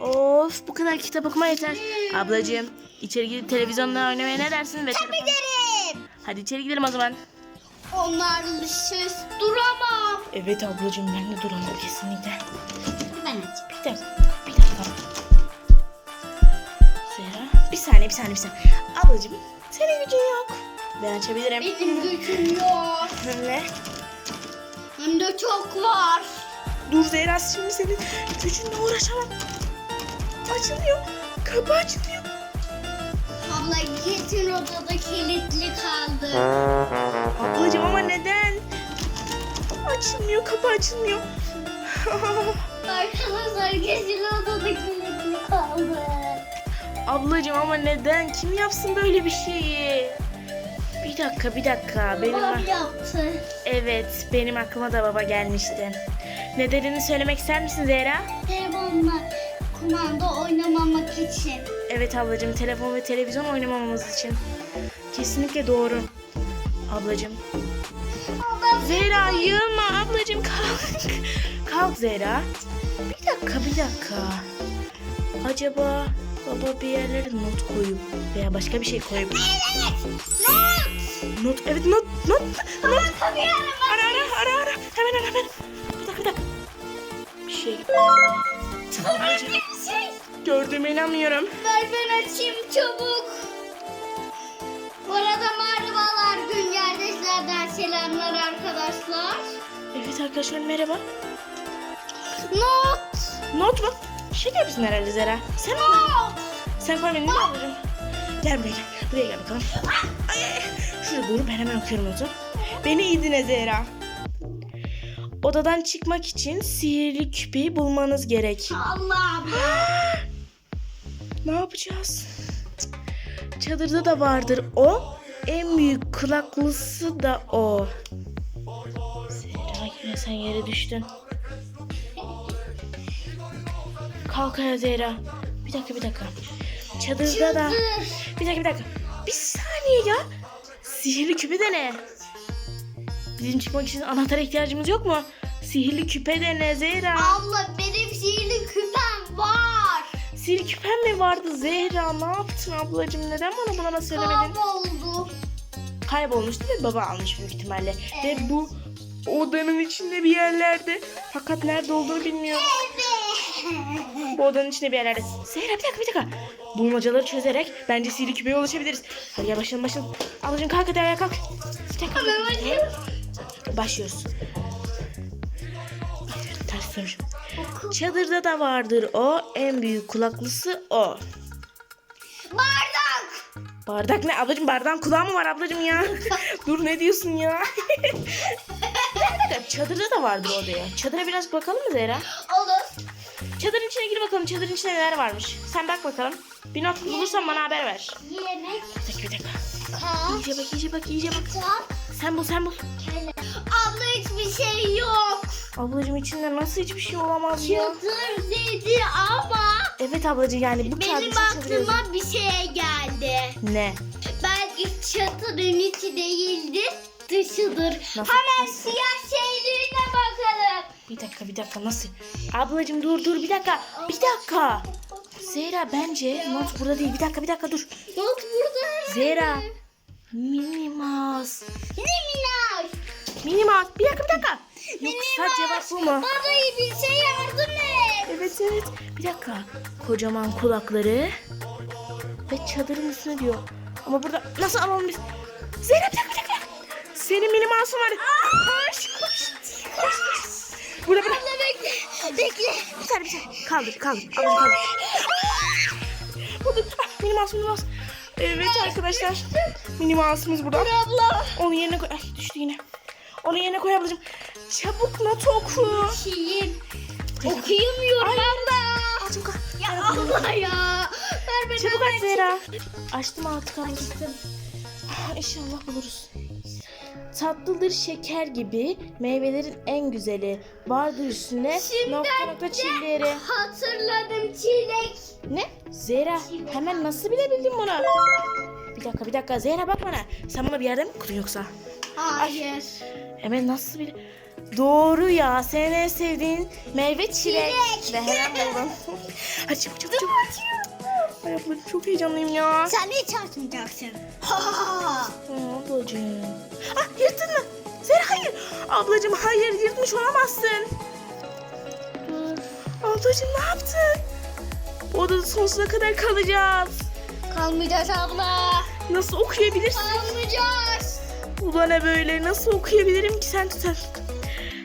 Of bu kadar kitap okuma yeter. Ablacığım içeri gidip televizyonda oynamaya ne dersin? Ve telefon- Giderim. Hadi içeri gidelim o zaman. Onlarlısız duramam. Evet ablacığım ben de duramam kesinlikle. Ben açayım. Bir dakika. Bir dakika. Zehra. Bir saniye bir saniye bir saniye. Ablacığım senin gücün yok. Ben açabilirim. Benim gücüm yok. Ne? Hem de çok var. Dur Zehra şimdi senin gücünle uğraşamam. Açılıyor. Kapı açılıyor. Abla kesin odada kilitli kaldı. Ablacığım ama neden? Açılmıyor kapı açılmıyor. Arkadaşlar kesin odada kilitli kaldı. Ablacığım ama neden? Kim yapsın böyle bir şeyi? Dakika bir dakika. Benim Babam yaptı. Evet benim aklıma da baba gelmişti. Nedenini söylemek ister misin Zehra? Telefonla kumanda oynamamak için. Evet ablacığım telefon ve televizyon oynamamamız için. Kesinlikle doğru. Ablacığım. Allah Zehra yığılma ablacığım kalk. kalk Zehra. Bir dakika bir dakika. Acaba baba bir yerlere not koyup veya başka bir şey koyup. Evet. Not evet not not not. Ara ara ara ara. Hemen ara hemen. Bir dakika bir dakika. Bir şey. Ablacığım Bir şey. gördüğüme inanmıyorum. Ver ben açayım çabuk. Bu arada merhabalar gün yerdeşlerden selamlar arkadaşlar. Evet arkadaşlar merhaba. Not. Not mu? Şaka yapıyorsun herhalde Zera. Sen? Not. Sen koy beni ne alırım? Gel buraya gel. Buraya gel bakalım. Ay, ay. Şurada dur ben hemen okuyorum notu. Beni iyi dinle Zehra. Odadan çıkmak için sihirli küpeyi bulmanız gerek. Allah'ım. Ne yapacağız? Çadırda da vardır o. En büyük kulaklısı da o. Zehra yine sen yere düştün. Kalk ayağa Zehra. Bir dakika bir dakika. Çadırda da... Bir dakika bir dakika. Bir saniye ya. Sihirli küpe de ne? Bizim çıkmak için anahtara ihtiyacımız yok mu? Sihirli küpe de ne Zehra? Abla benim sihirli küpem var. Sihirli küpen mi vardı Zehra? Ne yaptın ablacığım? Neden bana bunlara söylemedin? Kayboldu. Kaybolmuştu ve baba almış büyük ihtimalle. Ve bu odanın içinde bir yerlerde. Fakat nerede olduğunu bilmiyorum. Evet. Bu odanın içinde bir yerlerde. Zehra bir dakika bir dakika. Bulmacaları çözerek bence sihirli küpeye ulaşabiliriz. Hadi gel başlayalım başlayalım. Ablacığım kalk hadi ayağa kalk. Bir dakika. Başlıyoruz. Ters dönmüşüm. Çadırda da vardır o. En büyük kulaklısı o. Bardak. Bardak ne? Ablacığım bardağın kulağı mı var ablacığım ya? Dur ne diyorsun ya? Çadırda da vardır o diye. Çadıra biraz bakalım mı Zehra? Olur. Çadırın içine gir bakalım. Çadırın içinde neler varmış. Sen bak bakalım. Bir not bulursan bana haber ver. Yemek. Bir dakika bir dakika. İyice bak iyice bak iyice bak. Sen bul sen bul. Kele. Abla hiçbir şey yok. Ablacığım içinde nasıl hiçbir şey olamaz ya? Çadır dedi ama Evet ablacığım yani bu benim aklıma bir şey geldi. Ne? Belki çadırın içi değildir, dışıdır. Nasıl? Hemen siyah bakalım. Bir dakika bir dakika nasıl? Ablacığım dur dur bir dakika. Bir dakika. Zehra bence not burada değil. Bir dakika bir dakika dur. Not burada. Zehra. Minimas. Ne minnak? Minimas. Bir dakika bir dakika. Yoksa cevap bu mu? İyi bir şey yardım et. Evet evet. Bir dakika. Kocaman kulakları. Ve çadırın üstüne diyor. Ama burada nasıl alalım biz? Zehra bir dakika bir dakika. Senin minimasın var. Koş. Koş koş. Burada burada. Abla bekle. Bekle. Bir saniye bir saniye. Kaldır kaldır. Ablacığım kaldır. Burada ah, mini mouse mini mouse. Evet arkadaşlar. Mini mouse'umuz burada. Abla. Onu yerine koy. Ay düştü yine. Onu yerine koy ablacığım. Çabuk not oku. Şeyim. Okuyamıyorum abla. Açım kalk. Ya abla ya. Ver beni. Çabuk aç Zehra. Açtım artık ablacığım. Ah, İnşallah buluruz. Tatlıdır şeker gibi meyvelerin en güzeli. Vardır üstüne Şimdi nokta nokta çilleri. Hatırladım çilek. Ne? Zehra hemen nasıl bilebildin bunu? Bir dakika bir dakika Zehra bak bana. Sen bunu bir yerde mi okudun yoksa? Hayır. Hemen nasıl bile... Doğru ya. Senin en sevdiğin meyve çilek. Çilek. Ve hemen buldum. Hadi çabuk çabuk çabuk. Ay ablacığım çok heyecanlıyım ya. Sen ha ha. Aa, ablacığım. Ah yırttın mı? Sen hayır. Ablacığım hayır yırtmış olamazsın. Dur. Ablacığım ne yaptın? Odada sonsuza kadar kalacağız. Kalmayacağız abla. Nasıl okuyabilirsin? Kalmayacağız. Bu da ne böyle? Nasıl okuyabilirim ki sen tutar?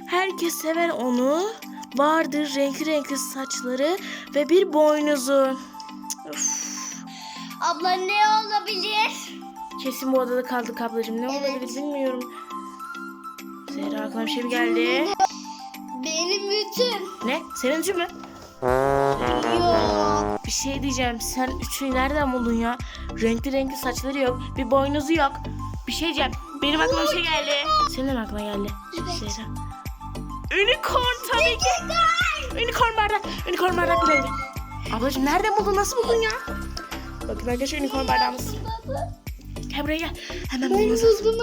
Herkes sever onu. Vardır renkli renkli saçları ve bir boynuzu. Abla ne olabilir? Kesin bu odada kaldık ablacığım. Ne Evet. olabilir bilmiyorum. Zehra aklıma bir şey mi geldi? Benim bütün. Ne? Senin için mi? Yok. Bir şey diyeceğim. Sen üçünü nereden buldun ya? Renkli renkli saçları yok. Bir boynuzu yok. Bir şey diyeceğim. Benim aklıma bir şey geldi. Senin de mi aklına geldi? Evet. Zehra. Unicorn tabii ki. Unicorn bardak. Unicorn bardak bu neydi? Ablacığım nereden buldun? Nasıl buldun ya? Bakın arkadaşlar unicorn bardağımız. Gel buraya gel. Hemen Ben bulmamız lazım.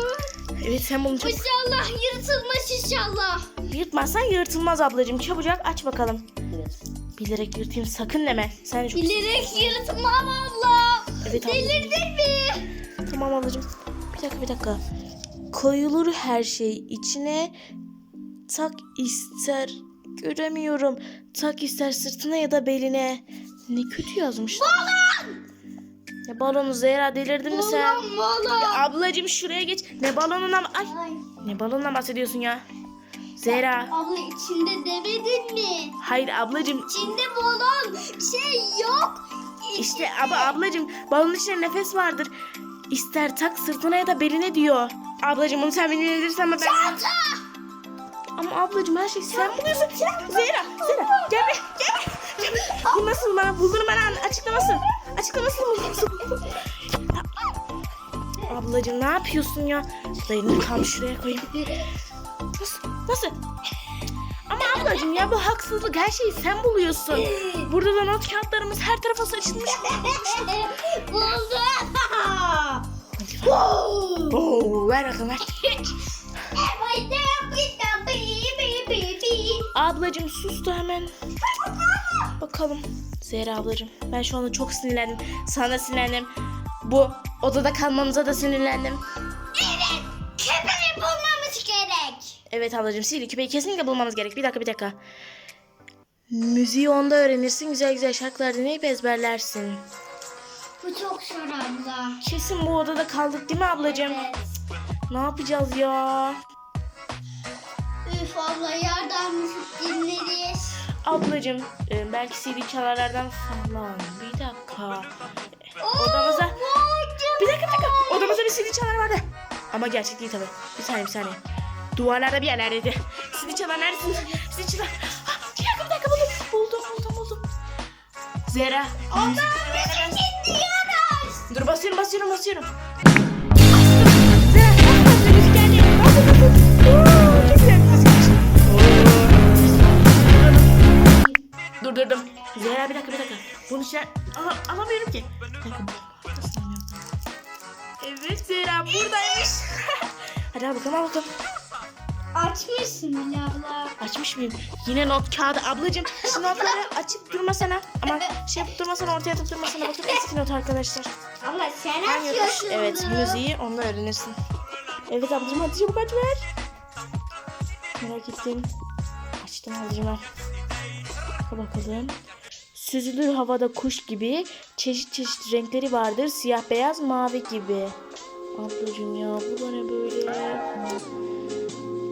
Evet sen bulun çabuk. İnşallah yırtılmaz inşallah. Yırtmazsan yırtılmaz ablacığım. Çabucak aç bakalım. Bilerek yırtayım sakın deme. Sen çok... Bilerek yırtmam abla. Evet. Delirdin mi? Tamam ablacığım. Bir dakika bir dakika. Koyulur her şey içine. Tak ister. Göremiyorum. Tak ister sırtına ya da beline. Ne kötü yazmış. Balon! Ya balonu Zehra delirdin mi sen? Balon balon. Ya ablacığım şuraya geç. Ne balonuna Ay Ay. ne balonuna bahsediyorsun ya? Zehra. Abla içinde demedin mi? Hayır ablacığım. İçinde balon şey yok. İşte ama ablacığım balonun içinde nefes vardır. İster tak sırtına ya da beline diyor. Ablacığım bunu sen bilirsin ama ben... Çanta. Ama ablacığım her şey sen buluyorsun. Zehra, Zehra gel be, gel be. Bu nasıl bana bulduğunu bana an- açıklamasın. Açıklamasın mı? Ablacığım ne yapıyorsun ya? Dayını tam şuraya koyayım. Nasıl? Nasıl? Ama ablacığım ya bu haksızlık her şeyi sen buluyorsun. Burada da not kağıtlarımız her tarafa saçılmış. Buldum. Oo, ver bakalım ver. Ablacığım sus da hemen. Bakalım. Zehra ablacığım ben şu anda çok sinirlendim. Sana sinirlendim. Bu odada kalmamıza da sinirlendim. Evet, köpeği bulmamız gerek. Evet ablacığım sihirli küpeyi kesinlikle bulmamız gerek. Bir dakika bir dakika. Müziği onda öğrenirsin. Güzel güzel şarkılar dinleyip ezberlersin. Bu çok zor abla. Kesin bu odada kaldık değil mi ablacığım? Evet. Ne yapacağız ya? Üf abla yerden müzik dinleriz. Ablacığım e, belki CD çalarlardan falan. Bir dakika. Odamıza... Bir dakika bir dakika. Odamızda bir CD çalar vardı. Ama gerçek değil tabii. Bir saniye bir saniye. Duvarlarda bir yerlerdeydi. CD çalar neredesin? CD çalar. Ah, bir dakika bir dakika buldum. Buldum buldum buldum. Zehra. Ondan müzik dinliyoruz. Dur basıyorum basıyorum basıyorum. Durdurdum. Zehra bir dakika bir dakika. Bunu şey Ala- alamıyorum ki. Bir dakika. Evet Zehra buradaymış. Hadi al bakalım al bakalım. Açmışsın bile abla. Açmış mıyım? Yine not kağıdı. Ablacığım şu notları açıp durmasana. Ama şey yapıp durmasana ortaya atıp durmasana. Bakın eski not arkadaşlar. Abla sen Hangi açıyorsun. Evet bunu. müziği onunla öğrenirsin. Evet ablacığım hadi çabuk aç ver. Merak ettim. Açtım ablacığım ver. Bak bakalım. Süzülür havada kuş gibi. Çeşit çeşit renkleri vardır. Siyah beyaz mavi gibi. Ablacığım ya bu da ne böyle?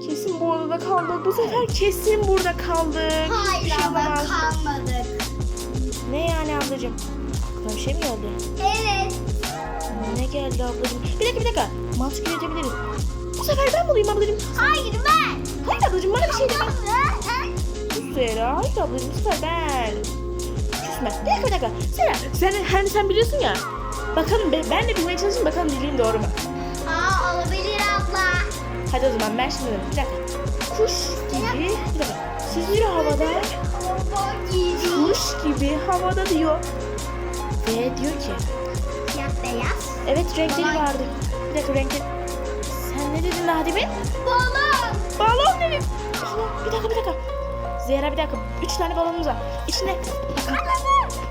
Kesin bu odada kaldık. Bu sefer kesin burada kaldık. Hayır şey olamaz. kalmadık. Ne yani ablacığım? Aklına bir şey mi geldi? Evet. Ne geldi ablacığım? Bir dakika bir dakika. Mantık üretebiliriz. Bu sefer ben bulayım ablacığım. Hayır ben. Hayır ablacığım bana bir şey deme. Zehra. Hayır ablacığım ben. Küsme. Bir dakika bir dakika. Zehra sen, hani sen biliyorsun ya. Bakalım be- ben de bilmeye çalışayım bakalım bildiğim doğru mu? Aa olabilir abla. Hadi o zaman ben şimdi. Bir dakika. Kuş gibi. Bir dakika. Süzülür havada. Kuş gibi havada diyor. Ve diyor ki. Siyah beyaz. Evet renkleri vardı. Bir dakika renkleri. Sen ne dedin Nadime? Balon. Balon dedim. Bir dakika bir dakika. Zehra bir dakika. Üç tane balonumuz var. İçinde.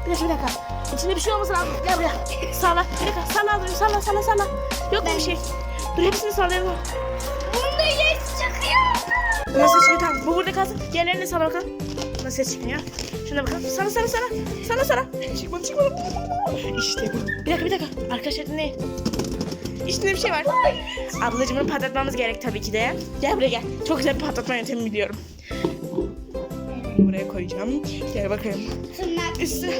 Bir dakika bir dakika. İçinde bir şey olmasın lazım. Gel buraya. Salla. Bir dakika. Salla ablacığım. Salla salla salla. Yok mu bir şey? Dur hepsini sallayalım. Bunda yes çıkıyor. Nasıl çıkıyor tamam. Bu burada kalsın. Diğerlerini salla bakalım. Nasıl çıkmıyor? Şuna bakalım. Sana sana sana. Sana sana. Çıkmadı çıkmadı. İşte bu. Bir dakika bir dakika. Arkadaşlar dinleyin. İçinde bir şey var. Ablacığım bunu patlatmamız gerek tabii ki de. Gel buraya gel. Çok güzel bir patlatma yöntemi biliyorum. Buraya koyacağım. Gel bakayım. Tırnak. Üstüne.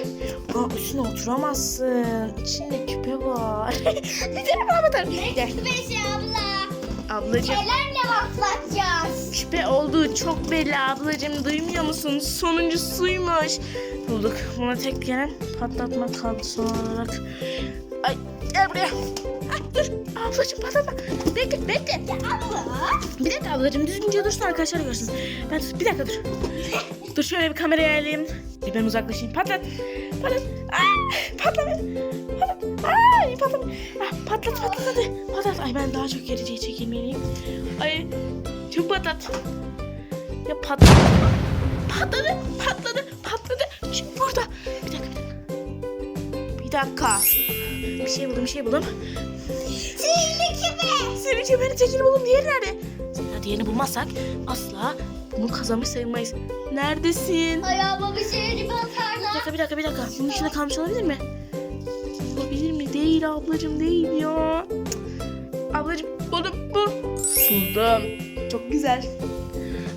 Aa üstüne oturamazsın. İçinde küpe var. tane daha batarım. Gel. Beş abla. Ablacığım. Nelerle patlatacağız? Küpe olduğu çok belli ablacığım duymuyor musun? Sonuncusuymuş. Bulduk. Buna tek gelen patlatma kaldı son olarak. Ay gel buraya. Dur ablacığım patlatma. Bekle bekle. Abla. Bir dakika ablacığım düzgünce dursun arkadaşlar görsün. Ben bir dakika dur. dur şöyle bir kamerayı ayarlayayım. Bir ben uzaklaşayım. Patlat. Patlat. Aa, patlat. Patlat. Ay patlat. Ah, patlat patlat hadi. Patlat. Ay ben daha çok geriye çekilmeliyim. Ay çok patlat. Ya patladı. Patladı. Patladı. Patladı. Şimdi burada. Bir dakika. Bir dakika. Bir şey buldum bir şey buldum. Sihirli küpe. Tekini buldum. Diğeri nerede? Zehra diğerini bulmazsak asla bunu kazanmış sayılmayız. Neredesin? Ayağıma bir sihirli Bir batarlar. dakika bir dakika bir dakika. Bunun içinde kalmış olabilir mi? Olabilir mi? Değil ablacığım değil ya. Cık. Ablacığım buldum bu. Buldum. Çok güzel.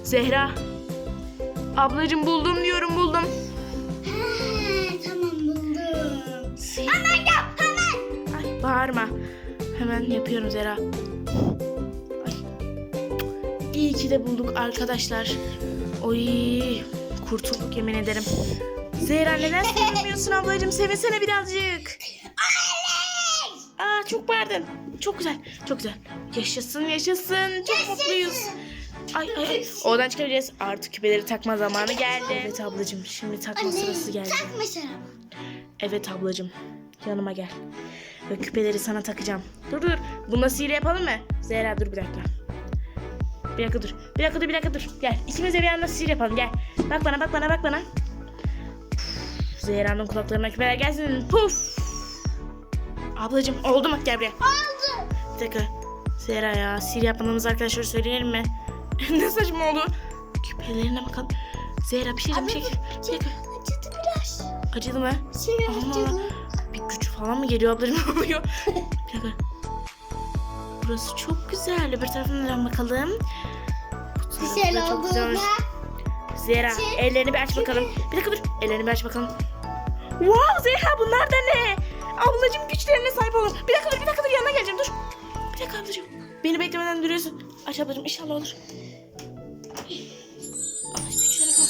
Zehra. Ablacığım buldum diyorum buldum. He, tamam buldum. Hemen yap hemen. Ay bağırma. Hemen yapıyorum Zehra. Ay. İyi ki de bulduk arkadaşlar. Oy kurtulduk yemin ederim. Zehra neden sevinmiyorsun ablacığım? Sevinsene birazcık. Aa çok bağırdın. Çok güzel. Çok güzel. Yaşasın yaşasın. Çok mutluyuz. Ay ay ay. Oradan çıkabileceğiz. Artık küpeleri takma zamanı geldi. Evet ablacığım şimdi takma sırası geldi. Takma şarabı. Evet ablacığım. Yanıma gel. Ve küpeleri sana takacağım. Dur dur. Bununla sihir yapalım mı? Zehra dur bir dakika. Bir dakika dur. Bir dakika dur bir dakika dur. Gel. İkimiz de bir anda sihir yapalım. Gel. Bak bana bak bana bak bana. Puf. Zehra'nın kulaklarına küpeler gelsin. Puf. Ablacığım oldu mu? Gel buraya. Oldu. Bir dakika. Zehra ya sihir yapmadığımız arkadaşlara söyleyelim mi? ne saçma oldu. Küpelerine bakalım. Zehra bir şey bir şey. Bir dakika. Acıdı biraz. Acıdı mı? Şey acıdı. Güç falan mı geliyor ablacığım? Ne oluyor? Bir dakika. Burası çok güzel. Öbür tarafına dön bakalım. Güzel da çok güzelmiş. Zehra Şey- ellerini bir aç bakalım. Bir dakika dur. Ellerini bir aç bakalım. Wow Zehra bunlar da ne? Ablacığım güçlerine sahip olun. Bir dakika dur bir dakika dur yanına geleceğim dur. Bir dakika ablacığım. Beni beklemeden duruyorsun. Aç ablacığım inşallah olur. Ay güçlerine bak.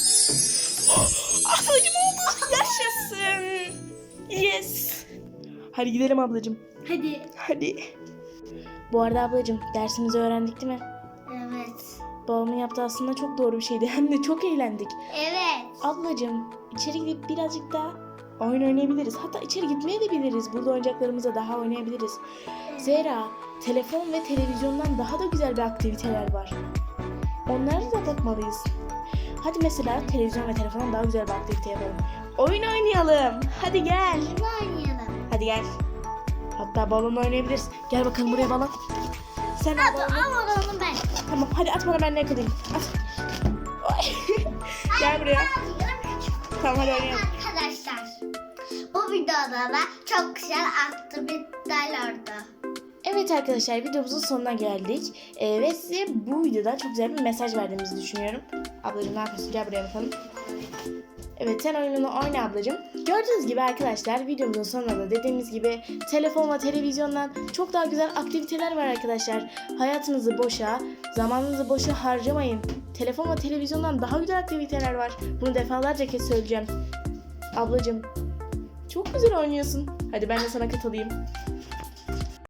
Ablacığım oldu. Yaşasın. Yes. Hadi gidelim ablacığım. Hadi. Hadi. Bu arada ablacığım dersimizi öğrendik değil mi? Evet. Babamın yaptığı aslında çok doğru bir şeydi. Hem de çok eğlendik. Evet. Ablacığım içeri gidip birazcık daha oyun oynayabiliriz. Hatta içeri gitmeye de biliriz. Burada oyuncaklarımızla daha oynayabiliriz. Zehra, telefon ve televizyondan daha da güzel bir aktiviteler var. Onlara da bakmalıyız. Hadi mesela televizyon ve telefondan daha güzel bir aktivite yapalım. Oyun oynayalım. Hadi gel. Hadi oynayalım. Hadi gel. Hatta balon oynayabiliriz. Gel bakalım buraya balon. Sen al balonu. al onu ben. Tamam hadi at bana ben de yakalayayım. At. Gel buraya. Tamam hadi oynayalım. Arkadaşlar bu videoda da çok güzel aktiviteler oldu. Evet arkadaşlar videomuzun sonuna geldik. Ee, ve size bu videoda çok güzel bir mesaj verdiğimizi düşünüyorum. Ablacığım ne yapıyorsun? Gel buraya bakalım. Evet sen oyununu oyna ablacığım. Gördüğünüz gibi arkadaşlar videomuzun sonunda da dediğimiz gibi telefon ve televizyondan çok daha güzel aktiviteler var arkadaşlar. Hayatınızı boşa, zamanınızı boşa harcamayın. Telefon ve televizyondan daha güzel aktiviteler var. Bunu defalarca kez söyleyeceğim. Ablacığım çok güzel oynuyorsun. Hadi ben de sana katılayım.